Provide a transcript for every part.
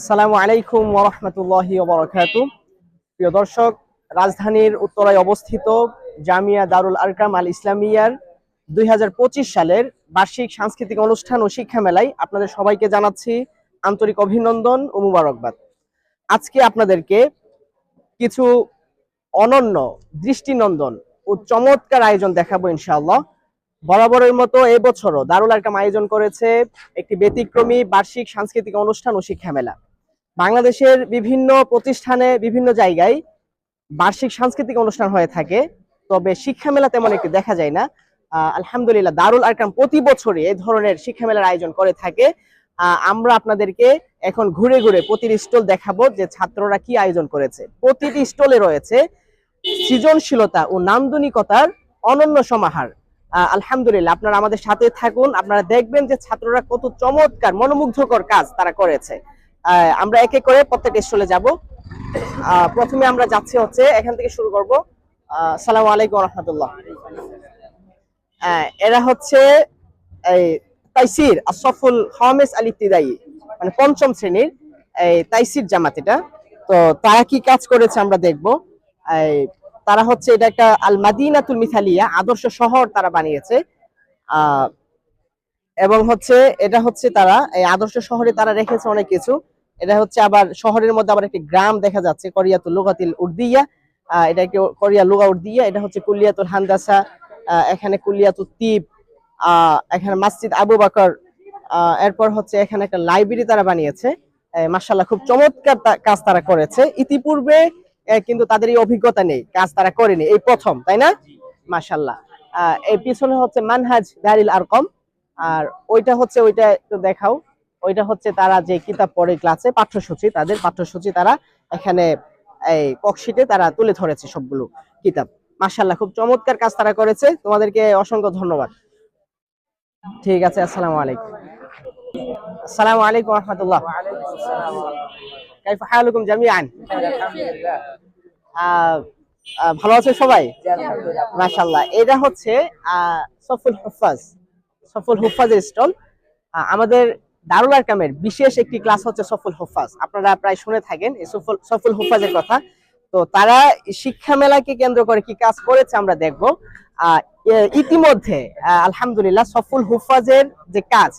আসসালামু আলাইকুম ওরহমতুল্লাহি ওবরাকাত প্রিয় দর্শক, রাজধানীর উত্তরায় অবস্থিত জামিয়া দারুল আরকাম আল ইসলামিয়ার দুই হাজার পঁচিশ সালের বার্ষিক সাংস্কৃতিক অনুষ্ঠান ও শিক্ষা মেলায় আপনাদের সবাইকে জানাচ্ছি আন্তরিক অভিনন্দন ও মুবারকবাদ। আজকে আপনাদেরকে কিছু অনন্য দৃষ্টিনন্দন ও চমৎকার আয়োজন দেখাবো ইনশাআল্লাহ। বরাবরের মতো এবছরও দারুল আরকাম আয়োজন করেছে একটি ব্যতিক্রমী বার্ষিক সাংস্কৃতিক অনুষ্ঠান ও শিক্ষা মেলা। বাংলাদেশের বিভিন্ন প্রতিষ্ঠানে বিভিন্ন জায়গায় বার্ষিক সাংস্কৃতিক অনুষ্ঠান হয়ে থাকে, তবে শিক্ষা মেলা তেমন একটি দেখা যায় না। আলহামদুলিল্লাহ, দারুল আরকাম প্রতি বছরই এই ধরনের শিক্ষা মেলার আয়োজন করে থাকে। আমরা আপনাদেরকে এখন ঘুরে ঘুরে প্রতিটি স্টল দেখাবো যে ছাত্ররা কি আয়োজন করেছে। প্রতিটি স্টলে রয়েছে সৃজনশীলতা ও নান্দনিকতার অনন্য সমাহার। আলহামদুলিল্লাহ, আপনারা আমাদের সাথে থাকুন, আপনারা দেখবেন যে ছাত্ররা কত চমৎকার, মনোমুগ্ধকর কাজ তারা করেছে। আমরা এক করে প্রত্যেকটা স্টলে যাব। প্রথমে আমরা যাচ্ছি হচ্ছে, এখান থেকে শুরু করব। সালামু আলাইকুম রহমতুল্লাহ। এরা হচ্ছে এই তাইসির আসফুল হামেস আল ইবতিদাই মানে পঞ্চম শ্রেণির এই তাইসির জামাত এটা। তো তারা কি কাজ করেছে আমরা দেখব। এই তারা হচ্ছে এটা একটা আল মাদিনাতুল মিথালিয়া, আদর্শ শহর তারা বানিয়েছে। আহ এবং হচ্ছে এটা হচ্ছে তারা এই আদর্শ শহরে তারা রেখেছে অনেক কিছু। এটা হচ্ছে আবার শহরের মধ্যে আবার একটি গ্রাম দেখা যাচ্ছে করিয়াতুল লুগাতিল উর্দিয়া। এটা একটি কোরিয়া লুগা উর্দিয়া এটা হচ্ছে কুলিয়াতুল হান্দাসা এখানে কুলিয়াতুল আহ, এখানে মসজিদ আবু বাকর এরপর হচ্ছে এখানে একটা লাইব্রেরি তারা বানিয়েছে। মাসাল্লাহ খুব চমৎকার কাজ তারা করেছে। ইতিপূর্বে কিন্তু তাদের এই অভিজ্ঞতা নেই কাজ তারা করেনি এই প্রথম তাই না? মাসাল্লাহ এই পিছনে হচ্ছে মানহাজ দারিল আরকম। আর ওইটা হচ্ছে ওইটা একটু দেখাও। ওইটা হচ্ছে তারা যে কিতাব পড়ে ক্লাসে পাঠ্যসূচি তাদের পাঠ্যসূচি তারা এখানে এই ককশিটে তারা তুলে ধরেছে সবগুলো কিতাব। মাশাল্লাহ খুব চমৎকার কাজ তারা করেছে। তোমাদেরকে অসংখ্য ধন্যবাদ। ঠিক আছে আসসালামু আলাইকুম। আসসালামু আলাইকুম রহমতুল্লাহ। কাইফা হালুকুম আহ, ভালো আছে সবাই? মাশাল্লাহ এটা হচ্ছে আহ, সফুল হুফাজ। সফুল হুফাজের স্টল। আমাদের দারুল আরকামের বিশেষ একটি ক্লাস হচ্ছে সফল হুফাজ। আপনারা প্রায় শুনে থাকেন এই সফুল সফুল হুফাজের কথা। তো তারা শিক্ষা মেলাকে কেন্দ্র করে কি কাজ করেছে আমরা দেখব। ইতিমধ্যে আলহামদুলিল্লাহ সফল হুফাজের যে কাজ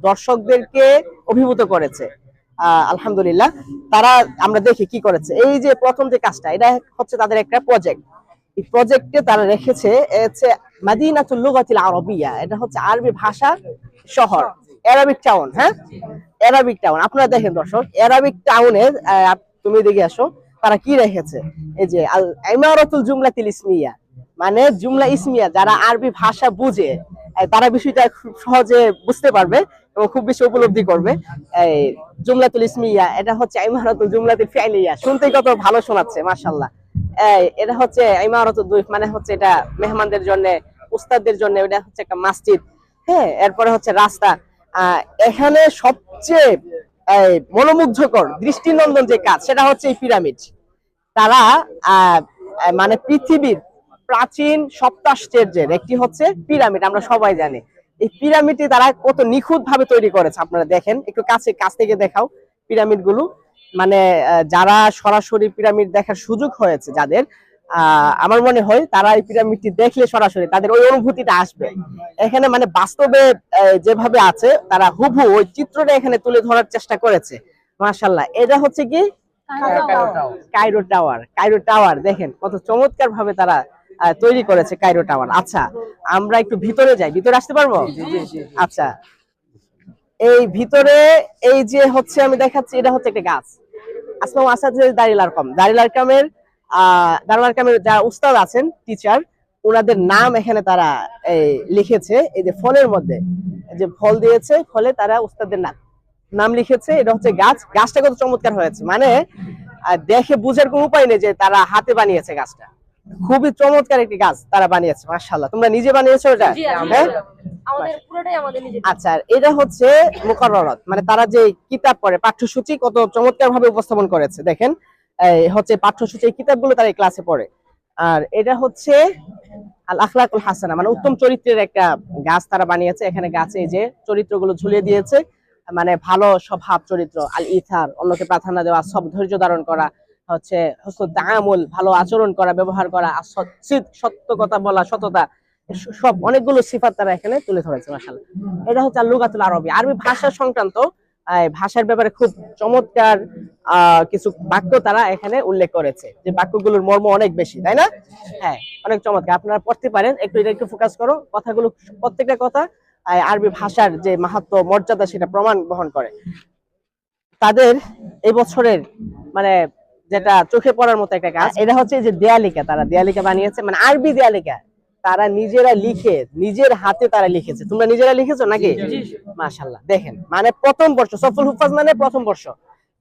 দর্শকদেরকে অভিভূত করেছে। আলহামদুলিল্লাহ। তারা আমরা দেখি কি করেছে। এই যে প্রথম যে কাজটা, এটা হচ্ছে তাদের একটা প্রজেক্ট প্রজেক্টে তারা রেখেছে হচ্ছে মাদিনাতুল লুগাতিল আরবিয়া। এটা হচ্ছে আরবি ভাষা শহর অ্যারাবিক টাউন হ্যাঁ? অ্যারাবিক টাউন আপনারা দেখেন দর্শক অ্যারাবিক টাউনের আহ, তুমি দেখে আসো তারা কি রেখেছে? এই যে আল ইমারাতুল জুমলাতিল ইসমিয়া মানে জুমলা ইসমিয়া যারা আরবি ভাষা বুঝে তারা বিষয়টা খুব সহজে বুঝতে পারবে এবং খুব বেশি উপলব্ধি করবে। এই জুমলাতুল ইসমিয়া এটা হচ্ছে ইমারাতুল জুমলাতিল ফিআলিয়া শুনতেই কত ভালো শোনাচ্ছে মাশাআল্লাহ। এটা হচ্ছে ইমারাতুল দুইফ মানে হচ্ছে এটা মেহমানদের জন্য, উস্তাদদের জন্য, এটা হচ্ছে একটা মসজিদ। হ্যাঁ এরপরে হচ্ছে রাস্তা। এখানে সবচেয়ে মনোমুগ্ধকর, দৃষ্টিনন্দন যে কাজ, সেটা হচ্ছে এই পিরামিড। তারা মানে পৃথিবীর প্রাচীন সপ্তাশ্চর্যের একটি হচ্ছে পিরামিড, আমরা সবাই জানি। এই পিরামিডটি তারা কত নিখুঁত ভাবে তৈরি করেছে, আপনারা দেখেন। একটু কাছে, কাছ থেকে দেখাও পিরামিডগুলো মানে আহ, যারা সরাসরি পিরামিড দেখার সুযোগ হয়েছে যাদের আহ, আমার মনে হয় তারা এই পিরামিডটি দেখলে সরাসরি তাদের ওই অনুভূতিটা আসবে। এখানে মানে বাস্তবে আহ, যেভাবে আছে তারা হুবহু ওই চিত্রটা এখানে তুলে ধরার চেষ্টা করেছে। মাশাল্লাহ এটা হচ্ছে কি? Cairo tower. Cairo tower. দেখেন কত চমৎকার ভাবে তারা আহ, তৈরি করেছে কাইরো টাওয়ার। আচ্ছা আমরা একটু ভিতরে যাই। ভিতরে আসতে পারব? আচ্ছা। এই ভিতরে এই যে হচ্ছে আমি দেখাচ্ছি এটা হচ্ছে একটা গাছ। আসমাম আসাদ দারিল আরকাম দারিল আরকামের দারিল আরকামের যারা উস্তাদ আছেন টিচার ওনাদের নাম এখানে তারা লিখেছে, এই যে ফলের মধ্যে, যে ফল দিয়েছে, ফলে তারা উস্তাদের নাম নাম লিখেছে, এটা হচ্ছে গাছ, গাছটা কত চমৎকার হয়েছে মানে দেখে বুঝার কোনো উপায় নেই যে তারা হাতে বানিয়েছে গাছটা। খুবই চমৎকার একটি গাছ তারা বানিয়েছে মাশাআল্লাহ। তোমরা নিজে বানিয়েছো এটা? হ্যাঁ? আচ্ছা এটা হচ্ছে মুকাররত মানে তারা যে কিতাব পড়ে পাঠ্যসূচি কত চমৎকার ভাবে উপস্থাপন করেছে দেখেন। হচ্ছে পাঠ্যসূচি কিতাবগুলো তারা এই ক্লাসে পড়ে। আর এটা হচ্ছে আল আখলাকুল হাসানা মানে উত্তম চরিত্রের একটা গাছ তারা বানিয়েছে। এখানে গাছে যে চরিত্রগুলো ঝুলিয়ে দিয়েছে। মানে ভালো স্বভাব চরিত্র আল ইথার অন্যকে প্রাধান্য দেওয়া সব ধৈর্য ধারণ করা হচ্ছে তায়ামুল, ভালো আচরণ করা, ব্যবহার করা সত্য কথা বলা, সততা সব অনেকগুলো সিফাত তারা এখানে তুলে ধরেছে, মাশাআল্লাহ। এটা হচ্ছে লুগাতুল আরবি। আরবি ভাষা সংক্রান্ত ভাষার ব্যাপারে খুব চমৎকার কিছু বাক্য তারা এখানে উল্লেখ করেছে, যে বাক্যগুলোর মর্ম অনেক বেশি, তাই না? হ্যাঁ অনেক চমৎকার। আপনারা পড়তে পারেন, একটু এটা একটু ফোকাস করো, কথাগুলো প্রত্যেকটা কথা আরবি ভাষার যে মাহাত্ম, মর্যাদা, সেটা প্রমাণ বহন করে। তাদের এই বছরের মানে যেটা চোখে পড়ার মতো একটা কাজ। এটা হচ্ছে যে দেয়ালিকা তারা দেয়ালিকা বানিয়েছে মানে আরবি দেয়ালিকা। তারা নিজেরা লিখে নিজের হাতে তারা লিখেছে। তোমরা নিজেরা লিখেছো নাকি? মাশাল্লাহ দেখেন মানে প্রথম বর্ষ সফল হুফাজ মানে প্রথম বর্ষ।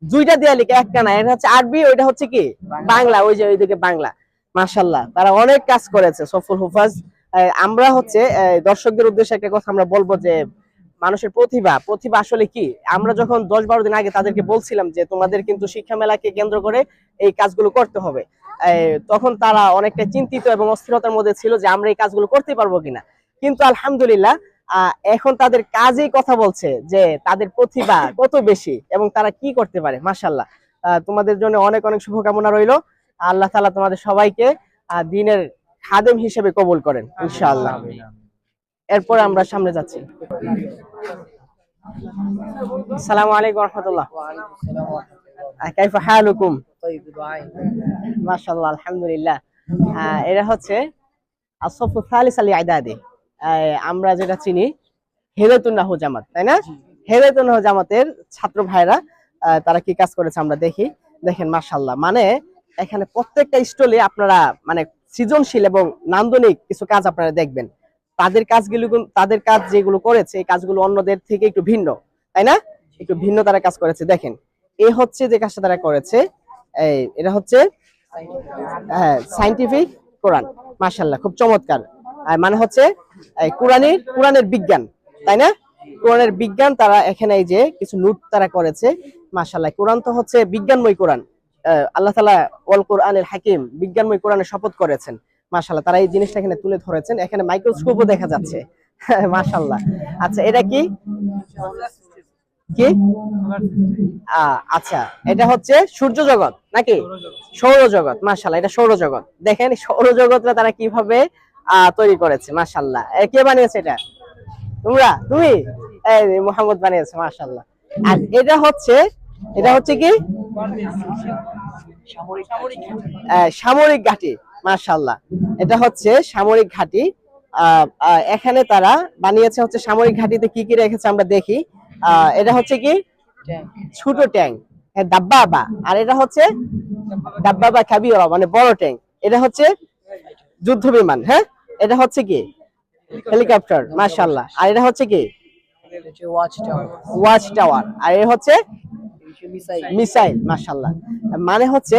দুইটা দেয়ালিকা একটা না এটা হচ্ছে আরবি ওইটা হচ্ছে কি? বাংলা। ওই যে ওইদিকে বাংলা। মাশাল্লাহ তারা অনেক কাজ করেছে সফল হুফাজ। আমরা হচ্ছে দর্শকদের উদ্দেশ্যে একটা কথা আমরা বলব যে মানুষের প্রতিভা প্রতিভা আসলে কি? আমরা যখন দশ বারো দিন আগে তাদেরকে বলছিলাম যে তোমাদের কিন্তু শিক্ষা মেলাকে কেন্দ্র করে এই কাজগুলো করতে হবে তখন তারা অনেকটা চিন্তিত এবং অস্থিরতার মধ্যে ছিল যে আমরা এই কাজগুলো করতে পারব কিনা। কিন্তু আলহামদুলিল্লাহ এখন তাদের কাজেই কথা বলছে যে তাদের প্রতিভা কত বেশি এবং তারা কি করতে পারে মাসাল্লাহ তোমাদের জন্য অনেক অনেক শুভকামনা রইল। আল্লাহ তাআলা তোমাদের সবাইকে দিনের খাদেম হিসেবে কবুল করেন ইনশাআল্লাহ। এরপর আমরা সামনে যাচ্ছি। এরা হচ্ছে আলী আইদাদি আমরা যেটা চিনি, হেদায়তুন্নাহ জামাত, তাই না? হেদায়তুন্নাহ জামাতের ছাত্র ভাইরা তারা কি কাজ করেছে আমরা দেখি। দেখেন, মাশাআল্লাহ মানে এখানে প্রত্যেকটা স্টলে আপনারা মানে সৃজনশীল এবং নান্দনিক কিছু কাজ আপনারা দেখবেন। তাদের কাজগুলো তাদের কাজ যেগুলো করেছে, এই কাজগুলো অন্যদের থেকে একটু ভিন্ন, তাই না? একটু ভিন্ন তারা কাজ করেছে। দেখেন, এ হচ্ছে যে কাজটা তারা করেছে এটা হচ্ছে সাইন্টিফিক কোরআন মাশাল্লাহ খুব চমৎকার। মানে হচ্ছে কোরআনের কোরআনের বিজ্ঞান, তাই না? কোরআনের বিজ্ঞান, তারা এখানে যে কিছু নোট তারা করেছে মাশাল্লাহ কোরআন তো হচ্ছে বিজ্ঞানময় কোরআন আল্লাহ তালা ওয়াল কোরআনের হাকিম বিজ্ঞানময় কোরআনের শপথ করেছেন। মাশাল্লাহ তারা এই জিনিসটা এখানে তুলে ধরেছেন। এখানে মাইক্রোস্কোপও দেখা যাচ্ছে। মাশাল্লাহ আচ্ছা এটা কি? কি? আচ্ছা এটা হচ্ছে সূর্য জগৎ নাকি? সৌরজগৎ মাশাল্লাহ এটা সৌরজগৎ দেখেন সৌরজগৎটা তারা কীভাবে আহ, তৈরি করেছে মাশাল্লাহ কে বানিয়েছে এটা? তোমরা? তুমি? এই মোহাম্মদ বানিয়েছে মাশাল্লাহ আর এটা হচ্ছে এটা হচ্ছে কি? সামরিক ঘাঁটি। মাশাল্লাহ এটা হচ্ছে সামরিক ঘাঁটি। এখানে তারা বানিয়েছে হচ্ছে সামরিক ঘাঁটিতে কি কি রেখেছে আমরা দেখি। এটা হচ্ছে কি? ছোট ট্যাঙ্ক। হ্যাঁ দাব্বাবা। আর এটা হচ্ছে দাব্বাবা কাবিরা মানে বড় ট্যাঙ্ক। এটা হচ্ছে যুদ্ধ বিমান হ্যাঁ? এটা হচ্ছে কি? হেলিকপ্টার মাশাআল্লাহ। আর এটা হচ্ছে কি? ওয়াচ টাওয়ার আর এ হচ্ছে মিসাইল মাশাআল্লাহ। মানে হচ্ছে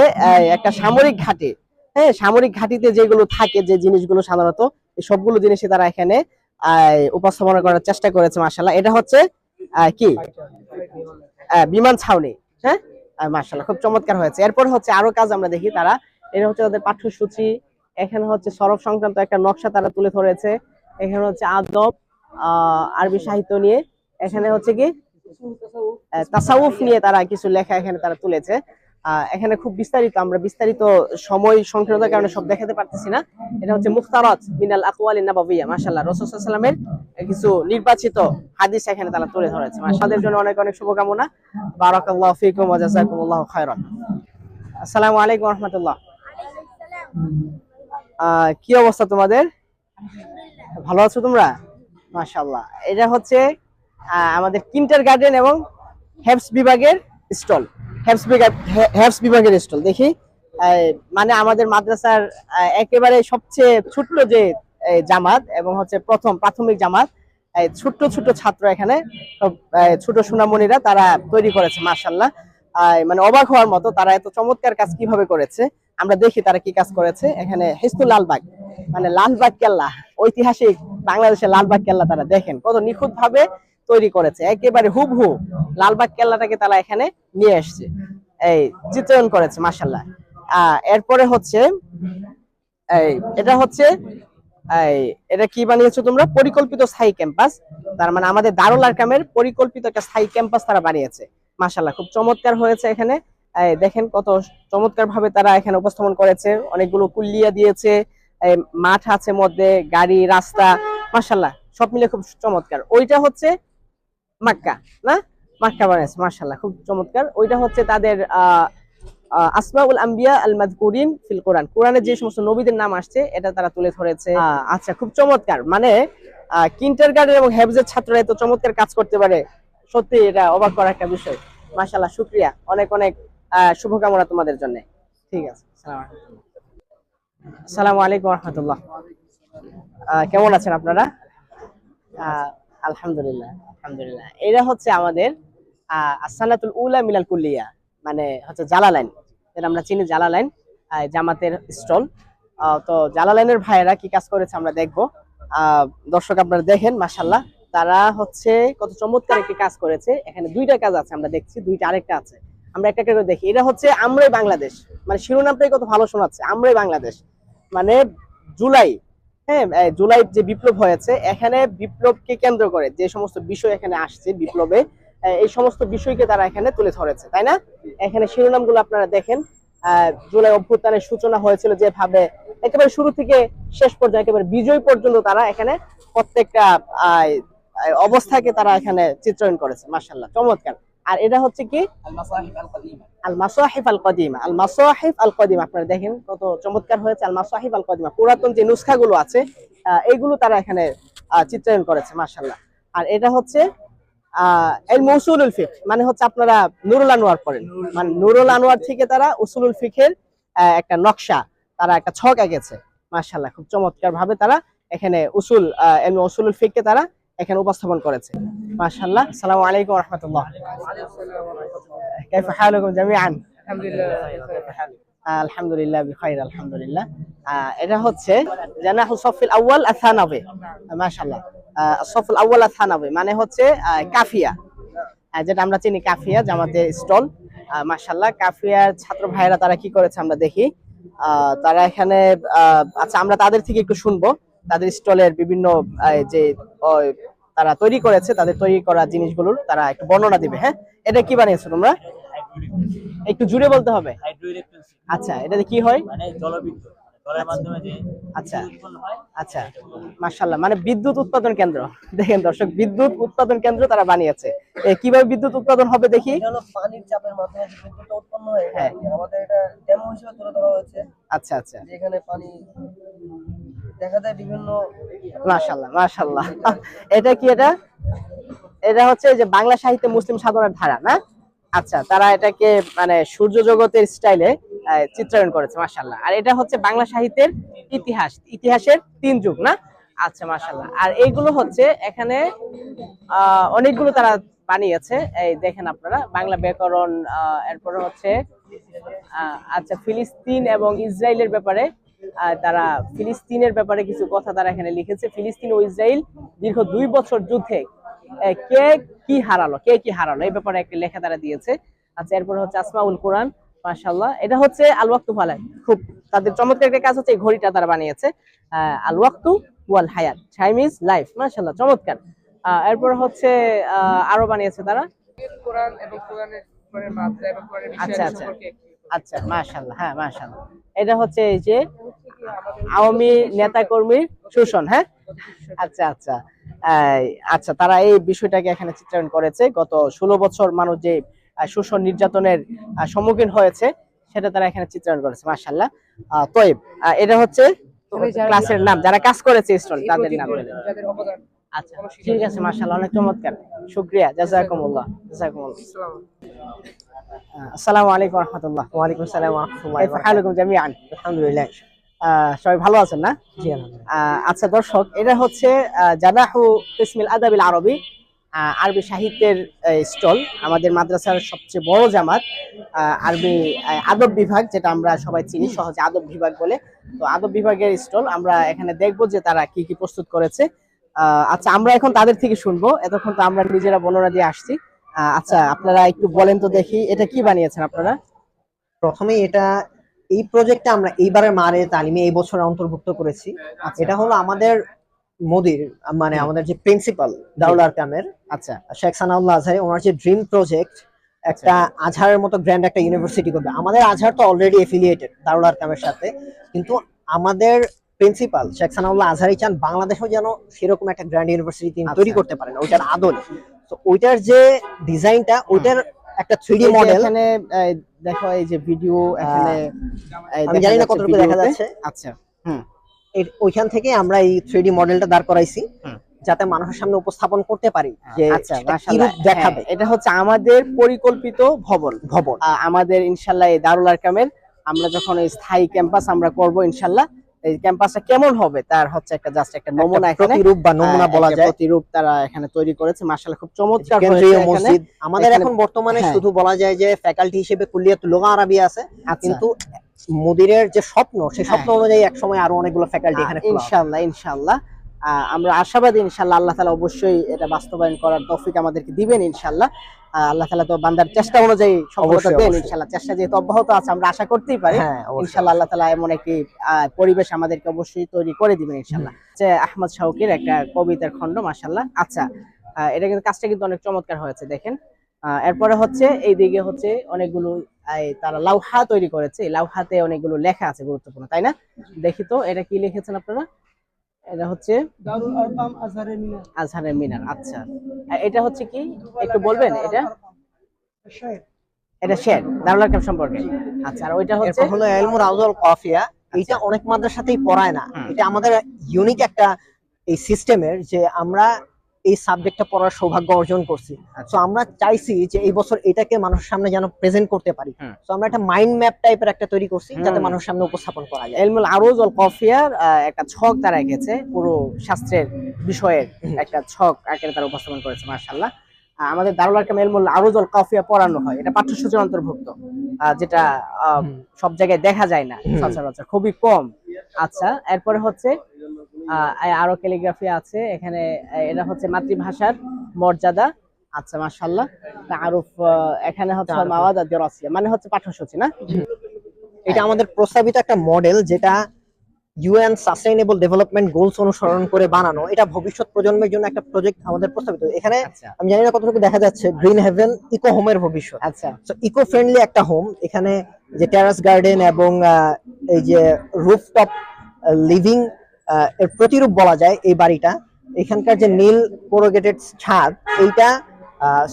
একটা সামরিক ঘাঁটি। হ্যাঁ সামরিক ঘাটিতে যেগুলো থাকে, যে জিনিসগুলো সাধারণত সবগুলো জিনিসই তারা এখানে উপস্থাপনা করার চেষ্টা করেছে, মাশাআল্লাহ। এটা হচ্ছে কি? বিমান ছাউনি হ্যাঁ? মার্শাল্লাহ খুব চমৎকার হয়েছে। এরপর হচ্ছে আরও কাজ আমরা দেখি তারা। এটা হচ্ছে তাদের পাঠ্যসূচি। এখানে হচ্ছে সরব সংক্রান্ত একটা নকশা তারা তুলে ধরেছে। এখানে হচ্ছে আদব আরবি সাহিত্য নিয়ে। এখানে হচ্ছে কি? তাসাউফ নিয়ে তারা কিছু লেখা এখানে তারা তুলেছে। এখানে খুব বিস্তারিত আমরা বিস্তারিত সময় সংকীর্ণতার কারণে সব দেখাতে পারতেছি না। এটা হচ্ছে মুখতারাত মিনাল আকওয়াল নাবাবিয়া মাশাআল্লাহ। রাসূল কিছু নির্বাচিত হাদিস এখানে তারা তুলে ধরেছে। মাশাআল্লাহ। জন্য অনেক অনেক শুভকামনা। বারাকাল্লাহু ফিকুম ওয়া জাযাকুমুল্লাহু আসসালামু আলাইকুম ওয়া রাহমাতুল্লাহ। আহ, কি অবস্থা তোমাদের? ভালো আছো তোমরা? মাশাআল্লাহ। এটা হচ্ছে আহ, আমাদের কিন্টার গার্ডেন এবং হেফস বিভাগের স্টল। হেফস বিভাগের স্টল দেখি। মানে আমাদের মাদ্রাসার একেবারে সবচেয়ে ছোট্ট যে জামাত এবং হচ্ছে প্রথম, প্রাথমিক জামাত ছোট্ট ছোট্ট ছাত্র এখানে ছোট সোনামণিরা তারা তৈরি করেছে মার্শাল্লাহ মানে অবাক হওয়ার মতো তারা এত চমৎকার কাজ কীভাবে করেছে, আমরা দেখি তারা কি কাজ করেছে। এখানে হিস্তুল লালবাগ মানে লালবাগ কেল্লা, ঐতিহাসিক বাংলাদেশের লালবাগ কেল্লা তারা দেখেন, কত নিখুঁত ভাবে তৈরি করেছে। একেবারে হুবহু লালবাগ কেল্লাটাকে তারা এখানে নিয়ে এসছে। এই চিত্রায়ন করেছে মাসাল্লাহ এরপরে হচ্ছে এই এটা হচ্ছে এই, এটা কি বানিয়েছো তোমরা? পরিকল্পিত স্থায়ী ক্যাম্পাস। তার মানে আমাদের দারুল আরকামের পরিকল্পিত একটা স্থায়ী ক্যাম্পাস তারা বানিয়েছে। মাশাল্লাহ খুব চমৎকার হয়েছে এখানে। দেখেন কত চমৎকার ভাবে তারা এখানে উপস্থাপন করেছে। অনেকগুলো কুল্লিয়া দিয়েছে। মাঠ আছে মধ্যে গাড়ি রাস্তা মাশাল্লাহ সব মিলে খুব চমৎকার। ওইটা হচ্ছে মাক্কা, না? মাক্কা বানিয়েছে মাশাল্লাহ খুব চমৎকার। ওইটা হচ্ছে তাদের আসমাউল আম্বিয়া আল মাযকুরিন ফিল কোরআন। কোরআনে যে সমস্ত নবীদের নাম আসছে, এটা তারা তুলে ধরেছে। আচ্ছা খুব চমৎকার। মানে কিন্টার এবং ছাত্ররা এত চমৎকার কাজ করতে পারে, সত্যি এটা অবাক করার একটা বিষয়। মাশাল্লাহ শুক্রিয়া। অনেক অনেক শুভকামনা তোমাদের জন্য। ঠিক আছে আসসালামু আলাইকুম রহমতুল্লাহ। কেমন আছেন আপনারা? আলহামদুলিল্লাহ আলহামদুলিল্লাহ। এটা হচ্ছে আমাদের আসানাতুল উলা মিলাল কুল্লিয়া মানে হচ্ছে জালালাইন যেটা আমরা চিনি জালালাইন জামাতের স্টল। তো জালালাইনের ভাইয়েরা কি কাজ করেছে আমরা দেখব। দর্শক আপনারা দেখেন মাসাল্লাহ তারা হচ্ছে কত চমৎকার একটি কাজ করেছে। এখানে দুইটা কাজ আছে, আমরা দেখছি, দুইটা আরেকটা আছে। আমরা একটা করে দেখি। এটা হচ্ছে আমরাই বাংলাদেশ। মানে শিরোনামটাই কত ভালো শোনাচ্ছে, আমরাই বাংলাদেশ। মানে জুলাই হ্যাঁ জুলাই যে বিপ্লব হয়েছে, এখানে বিপ্লবকে কেন্দ্র করে যে সমস্ত বিষয় এখানে আসছে বিপ্লবে এই সমস্ত বিষয়কে তারা এখানে তুলে ধরেছে, তাই না? এখানে শিরোনামগুলো আপনারা দেখেন জুলাই অভ্যুত্থানের সূচনা হয়েছিল যেভাবে একেবারে শুরু থেকে শেষ পর্যন্ত, একেবারে বিজয় পর্যন্ত তারা এখানে প্রত্যেকটা অবস্থাকে তারা এখানে চিত্রায়ন করেছে মার্শাল্লাহ চমৎকার। আর এটা হচ্ছে কি? আপনারা ফিক মানে হচ্ছে আপনারা নুরুল আনোয়ার পড়েন। মানে নুরুল আনোয়ার থেকে তারা উসুলুল ফিকের একটা নকশা তারা একটা ছক এঁকেছে মাসাল্লাহ খুব চমৎকার ভাবে তারা এখানে উসুল আহ মৌসুলুল ফিককে তারা এখানে উপস্থাপন করেছে। মাশাল্লাহ আসসালামু আলাইকুম রহমতুল্লাহ كيف حالكم جميعا الحمد لله আলহামদুলিল্লাহ বিখাইর আলহামদুলিল্লাহ আহ, এটা হচ্ছে জানাহু সফিল আউয়াল আথানাবে মাশাআল্লাহ আহ, সফিল আউয়াল আথানাবে মানে হচ্ছে আহ, কাফিয়া আহ, যেটা আমরা চিনি কাফিয়া জামাতের স্টল মাশাআল্লাহ কাফিয়ার ছাত্র ভাইয়েরা তারা কি করেছে আমরা দেখি আহ, তারা এখানে আহ, আচ্ছা আমরা তাদের থেকে একটু শুনবো তাদের স্টলের বিভিন্ন আহ, যে ওই, তারা তৈরি করেছে তাদের তৈরি করা জিনিসগুলোর তারা একটু বর্ণনা দিবে হ্যাঁ? এটা কি বানিয়েছো তোমরা? একটু জুড়ে বলতে হবে। আচ্ছা এটাতে কি হয়? মানে জলবিদ্যুৎ আচ্ছা। আচ্ছা। মাশাল্লাহ মানে বিদ্যুৎ উৎপাদন কেন্দ্র। দেখেন দর্শক বিদ্যুৎ উৎপাদন কেন্দ্র তারা বানিয়েছে। কীভাবে বিদ্যুৎ উৎপাদন হবে দেখি? পানির চাপের মাধ্যমে বিদ্যুৎটা উৎপন্ন হয়। আমাদের এটা ডেমো হিসেবে তুলে ধরা হয়েছে। আচ্ছা আচ্ছা। পানি দেখা যায় বিভিন্ন এটা কি এটা? এটা হচ্ছে যে বাংলা সাহিত্যে মুসলিম সাধনার ধারা, না? আচ্ছা তারা এটাকে মানে সূর্য জগতের স্টাইলে চিত্রায়ন করেছে মাশাল্লাহ আর এটা হচ্ছে বাংলা সাহিত্যের ইতিহাস, ইতিহাসের তিন যুগ, না? আচ্ছা মাশাল্লাহ আর এইগুলো হচ্ছে এখানে অনেকগুলো তারা বানিয়েছে। এই দেখেন আপনারা, বাংলা ব্যাকরণ এরপরে হচ্ছে আচ্ছা ফিলিস্তিন এবং ইসরায়েলের ব্যাপারে তারা ফিলিস্তিনের ব্যাপারে কিছু কথা তারা এখানে লিখেছে। ফিলিস্তিন ও ইসরায়েল দীর্ঘ দুই বছর যুদ্ধে কে কি হারালো কে কি হারালো এই ব্যাপারে একটা লেখা তারা দিয়েছে। আচ্ছা এরপর হচ্ছে আসমাউল কোরআন মাশাল্লাহ এটা হচ্ছে আল ওয়াক্তু ফালাক খুব তাদের চমৎকার একটা কাজ হচ্ছে এই ঘড়িটা তারা বানিয়েছে। আহ, আল ওয়াক্তু ওয়াল হায়াত টাইম ইজ লাইফ মাশাল্লাহ চমৎকার। এরপর হচ্ছে আহ, আরও বানিয়েছে তারা। কোরআন এবং কোরআনের মাত্রা এবং কোরআনের আচ্ছা আচ্ছা। আচ্ছা মাশাল্লাহ হ্যাঁ মাশাল্লাহ এটা হচ্ছে এই যে আওয়ামী নেতা কর্মীর শোষণ হ্যাঁ? আচ্ছা আচ্ছা। আচ্ছা তারা এই বিষয়টাকে এখানে চিত্রায়ন করেছে। গত ষোলো বছর মানুষ যে শোষণ নির্যাতনের সম্মুখীন হয়েছে সেটা তারা এখানে চিত্রায়ন করেছে মাশাল্লাহ আহ, তৈব এটা হচ্ছে ক্লাসের নাম যারা কাজ করেছে স্টল তাদের নাম। আচ্ছা ঠিক আছে অনেক চমৎকার। আসসালামু আলাইকুম। রাহমাতুল্লাহ। ওয়া আলাইকুম আসসালাম আলহামদুলিল্লাহ। সবাই ভালো আছেন না? জি আচ্ছা দর্শক এটা হচ্ছে জানাহু ইসমিল আদাবিল আরবি আরবি সাহিত্যের স্টল আমাদের মাদ্রাসার সবচেয়ে বড় জামাত আরবি আদব বিভাগ যেটা আমরা সবাই চিনি সহজে আদব বিভাগ বলে। তো আদব বিভাগের স্টল আমরা এখানে দেখব যে তারা কি কি প্রস্তুত করেছে। আচ্ছা আমরা এখন তাদের থেকে শুনব। এতক্ষণ তো আমরা নিজেরা বর্ণনা দিয়ে আসছি। আচ্ছা আপনারা একটু বলেন তো দেখি এটা কি বানিয়েছেন আপনারা? প্রথমে এটা এই প্রজেক্টটা আমরা এইবারের মারে তালিমে এই বছর অন্তর্ভুক্ত করেছি। আচ্ছা। এটা হলো আমাদের মোদির মানে আমাদের যে প্রিন্সিপাল দারুল আরকামের আচ্ছা। শেখ সানাউল্লাহ আজহারি ওনার যে ড্রিম প্রজেক্ট একটা আজহারের মতো গ্র্যান্ড একটা ইউনিভার্সিটি করবে। আমাদের আজহার তো অলরেডি এফিলিয়েটেড দারুল আরকামের সাথে। কিন্তু আমাদের প্রিন্সিপাল শেখ সানাউল্লাহ আজহারি চান বাংলাদেশেও যেন সেরকম একটা গ্র্যান্ড ইউনিভার্সিটি তিনি তৈরি আচ্ছা। করতে পারেন ওইটার আদলে। তো ওইটার যে ডিজাইনটা ওইটার একটা থ্রি এই যে মডেল এখানে দেখো এই যে ভিডিও এখানে আমি জানি না কতটুকু দেখা যাচ্ছে। আচ্ছা এর- ওইখান থেকে আমরা এই থ্রি মডেলটা দাঁড় করাইছি যাতে মানুষের সামনে উপস্থাপন করতে পারি যে আচ্ছা। কিরূপ দেখাবে। হ্যাঁ, এটা হচ্ছে আমাদের পরিকল্পিত ভবন। ভবন। আমাদের ইনশাল্লাহ এই দারুল আরকামের আমরা যখন স্থায়ী ক্যাম্পাস আমরা করব ইনশাল্লাহ এই ক্যাম্পাসটা কেমন হবে? তার হচ্ছে একটা জাস্ট একটা নমুনা এখানে। প্রতিরূপ বা নমুনা বলা যায়। প্রতিরূপ তারা এখানে তৈরি করেছে। মাশাআল্লাহ খুব চমৎকার কেন্দ্রীয় মসজিদ। আমাদের এখন বর্তমানে হ্যাঁ। শুধু বলা যায় যে ফ্যাকাল্টি হিসেবে কুলিয়াতুল লুগা আরবি আছে। আচ্ছা। কিন্তু মোদিরের যে স্বপ্ন সেই স্বপ্ন হ্যাঁ। অনুযায়ী একসময় আরও অনেকগুলো ফ্যাকাল্টি এখানে খোলা হবে। আমরা আশাবাদী ইনশাল্লাহ আল্লাহ তালা অবশ্যই এটা বাস্তবায়ন করার তৌফিক আমাদেরকে দিবেন ইনশাল্লাহ। আল্লাহ তালা তো বান্দার চেষ্টা অনুযায়ী সফলতা দেন ইনশাল্লাহ। চেষ্টা যেহেতু অব্যাহত আছে আমরা আশা করতেই পারি। হ্যাঁ। ইনশাল্লাহ আল্লাহ তালা এমন একটি পরিবেশ আমাদেরকে অবশ্যই তৈরি করে দিবেন ইনশাল্লাহ। যে আহমদ শাউকির একটা কবিতার খণ্ড মাশাল্লাহ আচ্ছা এটা কিন্তু কাজটা কিন্তু অনেক চমৎকার হয়েছে দেখেন। আহ, এরপরে হচ্ছে এই দিকে হচ্ছে অনেকগুলো তারা লাউহা তৈরি করেছে। লাউহাতে অনেকগুলো লেখা আছে গুরুত্বপূর্ণ তাই না? দেখি তো এটা কি লিখেছেন আপনারা? এটা হচ্ছে দারুল আরকাম আজহারের মিনার। আজহারের মিনার আচ্ছা। এটা হচ্ছে কি? একটু বলবেন এটা? এটা শেয়ার দারুল আরকাম সম্পর্কে। আচ্ছা আর ওইটা হচ্ছে? হলো এলমুর আউজাল কাফিয়া। এইটা অনেক মাদ্রাসাতেই পড়ায় না। এটা আমাদের ইউনিক একটা এই সিস্টেমের যে আমরা এই সাবজেক্টটা পড়ার সৌভাগ্য অর্জন করছি। তো আমরা চাইছি যে এই বছর এটাকে মানুষের সামনে যেন প্রেজেন্ট করতে পারি। তো আমরা একটা মাইন্ড ম্যাপ টাইপের একটা তৈরি করছি যাতে মানুষের সামনে উপস্থাপন করা যায়। এলমুল আরুজ অল কফিয়ার একটা ছক তারা এঁকেছে পুরো শাস্ত্রের বিষয়ের একটা ছক আকারে তারা উপস্থাপন করেছে মার্শাল্লাহ আমাদের দারুল আরকাম এলমুল আরুজ অল কফিয়া পড়ানো হয়। এটা পাঠ্যসূচির অন্তর্ভুক্ত। যেটা সব জায়গায় দেখা যায় না। সচরাচর। খুবই কম। আচ্ছা এরপরে হচ্ছে আরও ক্যালিগ্রাফি আছে। এখানে এটা হচ্ছে মাতৃভাষার মর্যাদা। আচ্ছা মাশাল্লাহ তারুফ এখানে হচ্ছে। মাওয়াদা দিরাসিয়া মানে হচ্ছে পাঠ্যসূচি না? এটা আমাদের প্রস্তাবিত একটা মডেল যেটা ইউএন সাস্টেইনেবল ডেভেলপমেন্ট গোলস অনুসরণ করে বানানো। এটা ভবিষ্যৎ প্রজন্মের জন্য একটা প্রজেক্ট আমাদের প্রস্তাবিত। এখানে আচ্ছা। আমি জানি না কতটুকু দেখা যাচ্ছে গ্রিন হেভেন ইকো হোমের ভবিষ্যৎ। আচ্ছা। ইকো ফ্রেন্ডলি একটা হোম এখানে যে টেরাস গার্ডেন এবং এই যে রুফটপ লিভিং এর প্রতিরূপ বলা যায় এই বাড়িটা এখানকার যে নীল কোরোগেটেড ছাদ এইটা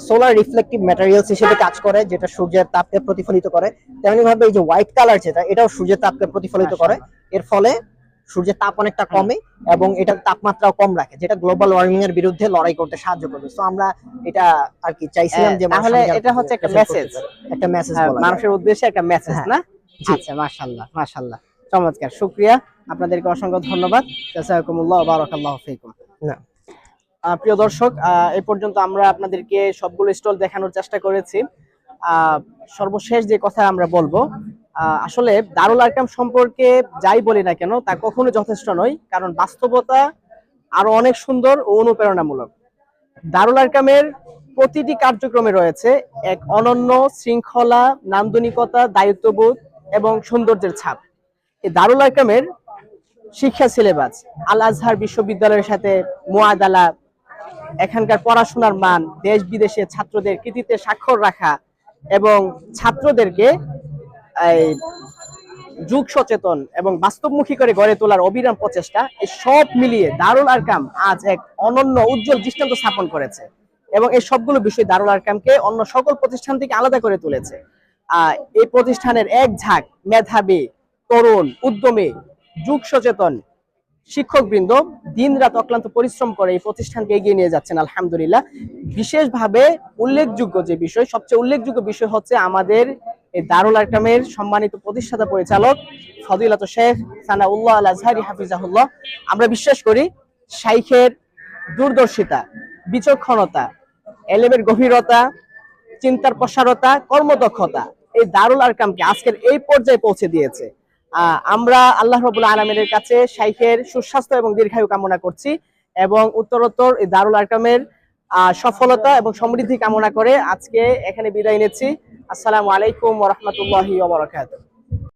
সোলার রিফ্লেকটিভ ম্যাটেরিয়ালস হিসেবে কাজ করে যেটা সূর্যের তাপকে প্রতিফলিত করে তেমনি ভাবে এই যে হোয়াইট কালার যেটা এটাও সূর্যের তাপকে প্রতিফলিত করে এর ফলে সূর্যের তাপ অনেকটা কমে এবং এটার তাপমাত্রাও কম রাখে যেটা গ্লোবাল ওয়ার্মিং এর বিরুদ্ধে লড়াই করতে সাহায্য করবে তো আমরা এটা আর কি চাইছিলাম যে হ্যাঁ, তাহলে এটা হচ্ছে একটা। পারি। একটা মেসেজ হ্যাঁ, মানুষের উদ্দেশ্যে একটা মেসেজ হ্যাঁ, না। আচ্ছা মাশাআল্লাহ মাশাআল্লাহ চমৎকার শুক্রিয়া। আপনাদেরকে অসংখ্য ধন্যবাদ। ফিকুম। না। প্রিয় দর্শক এই পর্যন্ত আমরা আপনাদেরকে সবগুলো স্টল দেখানোর চেষ্টা করেছি। সর্বশেষ যে কথা আমরা বলব আসলে দারুল আরকাম সম্পর্কে যাই বলি না কেন তা কখনো যথেষ্ট নয় কারণ বাস্তবতা আরও অনেক সুন্দর ও অনুপ্রেরণামূলক। দারুল আরকামের প্রতিটি কার্যক্রমে রয়েছে এক অনন্য শৃঙ্খলা নান্দনিকতা দায়িত্ববোধ এবং সৌন্দর্যের ছাপ। দারুল আরকামের শিক্ষা সিলেবাস, আল আজহার বিশ্ববিদ্যালয়ের সাথে মোয়াদালা এখানকার পড়াশোনার মান, দেশ বিদেশে ছাত্রদের কৃতিত্বে স্বাক্ষর রাখা এবং ছাত্রদেরকে যুগ সচেতন এবং বাস্তবমুখী করে গড়ে তোলার অবিরাম প্রচেষ্টা এই সব মিলিয়ে দারুল আরকাম আজ এক অনন্য উজ্জ্বল দৃষ্টান্ত স্থাপন করেছে এবং এই সবগুলো বিষয় দারুল আরকামকে অন্য সকল প্রতিষ্ঠান থেকে আলাদা করে তুলেছে। আহ এই প্রতিষ্ঠানের এক ঝাঁক মেধাবী তরুণ উদ্যমী যুগ সচেতন শিক্ষকবৃন্দ দিন রাত অক্লান্ত পরিশ্রম করে এই প্রতিষ্ঠানকে এগিয়ে নিয়ে যাচ্ছেন, আলহামদুলিল্লাহ। বিশেষভাবে উল্লেখযোগ্য যে বিষয়, সবচেয়ে উল্লেখযোগ্য বিষয় হচ্ছে আমাদের এই দারুল আরকামের সম্মানিত প্রতিষ্ঠাতা পরিচালক ফদিলত শেখ সানাউল্লাহ আল আজহারি হাফিজাহুল্লাহ। আমরা বিশ্বাস করি শাইখের দূরদর্শিতা বিচক্ষণতা, এলেমের গভীরতা, চিন্তার প্রসারতা, কর্মদক্ষতা এই দারুল আরকামকে আজকের এই পর্যায়ে পৌঁছে দিয়েছে। আমরা আল্লাহ রবুল আলমিনের কাছে শাইখের সুস্বাস্থ্য এবং দীর্ঘায়ু কামনা করছি এবং উত্তরোত্তর দারুল আকামের সফলতা এবং সমৃদ্ধি কামনা করে আজকে এখানে বিদায় নিচ্ছি। আসসালামু আলাইকুম রহমতুল্লাহ ওবরাকাতুহ